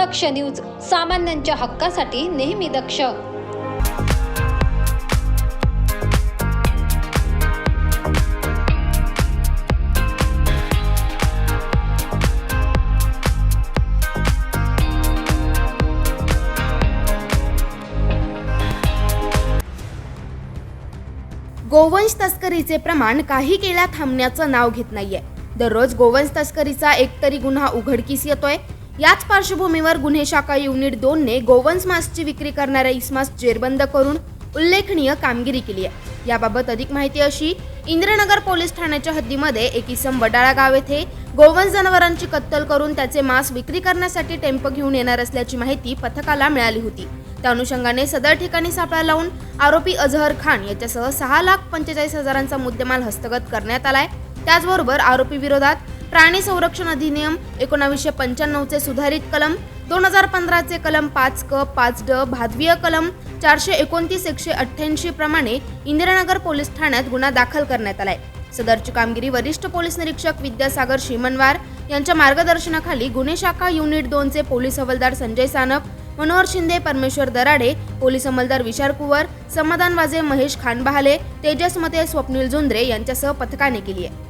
दक्ष news सामान्यांच्या हक्कासाठी नेहमी दक्ष. गोवंश तस्करीचे प्रमाण काही केल्या थांबण्याचं नाव घेत नाहीये. दररोज गोवंश तस्करीचा एकतरी गुन्हा उघडकीस येतोय. याच पार्श्वभूमीवर गुन्हे शाखा युनिट दोनने गोवन्स मासची विक्री करणाऱ्या इस्मास जेरबंद करून उल्लेखनीय कामगिरी केली आहे. याबाबत अधिक माहिती अशी इंद्रनगर पोलीस ठाण्याच्या हद्दीमध्ये एक इसम वडाळा गाव येथे गोवंश जनावरांची कत्तल करून त्याचे मांस विक्री करण्यासाठी टेम्पो घेऊन येणार असल्याची माहिती पथकाला मिळाली होती. त्या अनुषंगाने सदर ठिकाणी सापळा लावून आरोपी अझहर खान याच्यासह सहा लाख पंचेचाळीस हजारांचा मुद्देमाल हस्तगत करण्यात आलाय. त्याचबरोबर आरोपी विरोधात प्राणी संरक्षण अधिनियम एकोणावीसशे पंच्याण्णवचे सुधारित कलम दोन हजार पंधराचे कलम पाच क पाच ड भादवीय कलम चारशे एकोणतीस एकशे अठ्ठ्याऐंशी प्रमाणे इंदिरानगर पोलीस ठाण्यात गुन्हा दाखल करण्यात आलाय. सदरची कामगिरी वरिष्ठ पोलीस निरीक्षक विद्यासागर शिमनवार यांच्या मार्गदर्शनाखाली गुन्हे शाखा युनिट दोनचे पोलीस हवालदार संजय सानप मनोहर शिंदे परमेश्वर दराडे पोलीस अंमलदार विशाल कुवर समाधान वाजे महेश खानबहाले तेजस मते स्वप्नील झुंद्रे यांच्यासह पथकाने केली आहे.